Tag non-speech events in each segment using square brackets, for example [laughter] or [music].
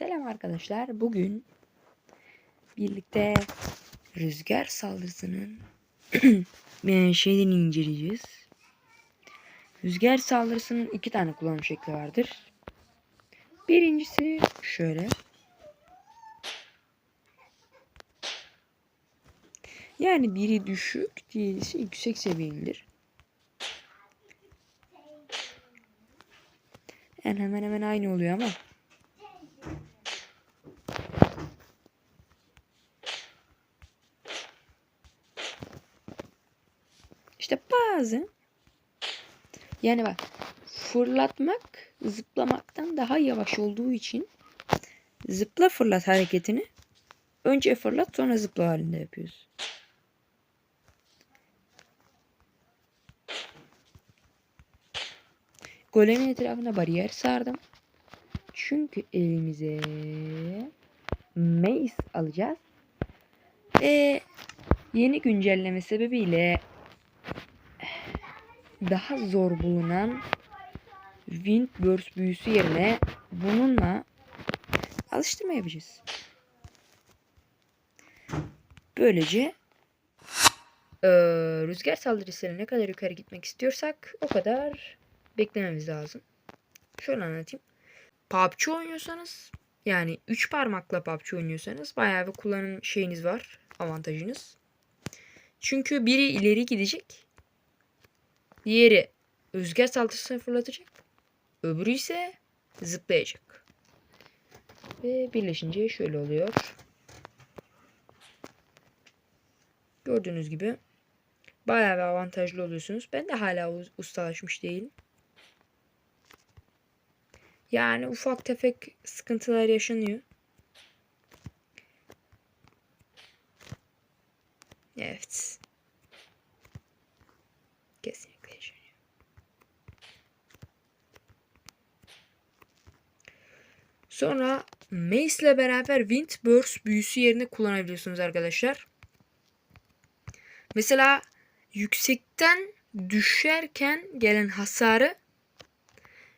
Selam arkadaşlar. Bugün birlikte rüzgar saldırısının [clears throat] şeyini inceleyeceğiz. Rüzgar saldırısının iki tane kullanım şekli vardır. Birincisi şöyle. Yani biri düşük, diğerisi yüksek seviyelidir. Yani hemen hemen aynı oluyor ama İşte bazı yani bak fırlatmak zıplamaktan daha yavaş olduğu için zıpla fırlat hareketini önce fırlat sonra zıpla halinde yapıyoruz. Golemin etrafına bariyer sardım. Çünkü elimize mace alacağız. Ve yeni güncelleme sebebiyle daha zor bulunan Wind Burst büyüsü yerine bununla alıştırma yapacağız. Böylece eee, rüzgar saldırısıyla ne kadar yukarı gitmek istiyorsak o kadar beklememiz lazım. Şöyle anlatayım. PUBG oynuyorsanız yani 3 parmakla PUBG oynuyorsanız bayağı bir kullanım şeyiniz var. Avantajınız. Çünkü biri ileri gidecek. Diğeri rüzgar saldırısını fırlatacak. Öbürü ise zıplayacak. Ve birleşince şöyle oluyor. Gördüğünüz gibi bayağı bir avantajlı oluyorsunuz. Ben de hala ustalaşmış değilim. Yani ufak tefek sıkıntılar yaşanıyor. Evet. Kesinlikle yaşanıyor. Sonra Mace ile beraber Wind Burst büyüsü yerine kullanabiliyorsunuz arkadaşlar. Mesela yüksekten düşerken gelen hasarı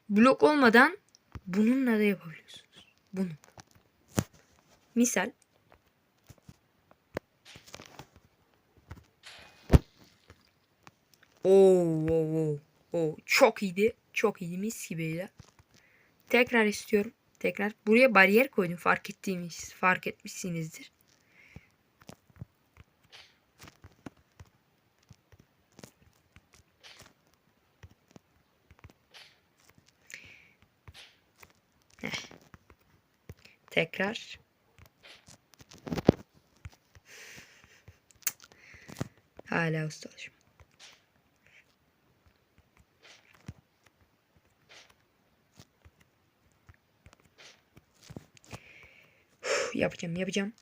blok olmadan bununla da yapabiliyorsunuz. Bunu. Misal Oo, oo, oo. Çok iyiydi. Çok iyiydi mis gibiydi. Tekrar istiyorum. Tekrar. Buraya bariyer koydum. Fark ettiğimiz, fark etmişsinizdir. Heh. Tekrar. Hala ustalaşım. Yapacağım yapacağım.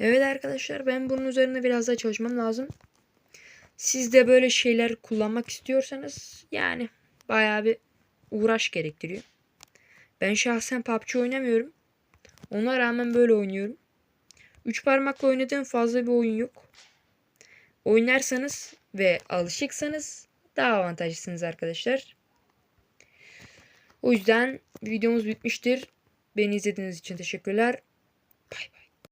Evet arkadaşlar ben bunun üzerine biraz daha çalışmam lazım. Siz de böyle şeyler kullanmak istiyorsanız yani bayağı bir uğraş gerektiriyor. Ben şahsen PUBG oynamıyorum. Ona rağmen böyle oynuyorum. Üç parmakla oynadığım fazla bir oyun yok. Oynarsanız ve alışıksanız daha avantajlısınız arkadaşlar. O yüzden videomuz bitmiştir. Beni izlediğiniz için teşekkürler. Bay bay.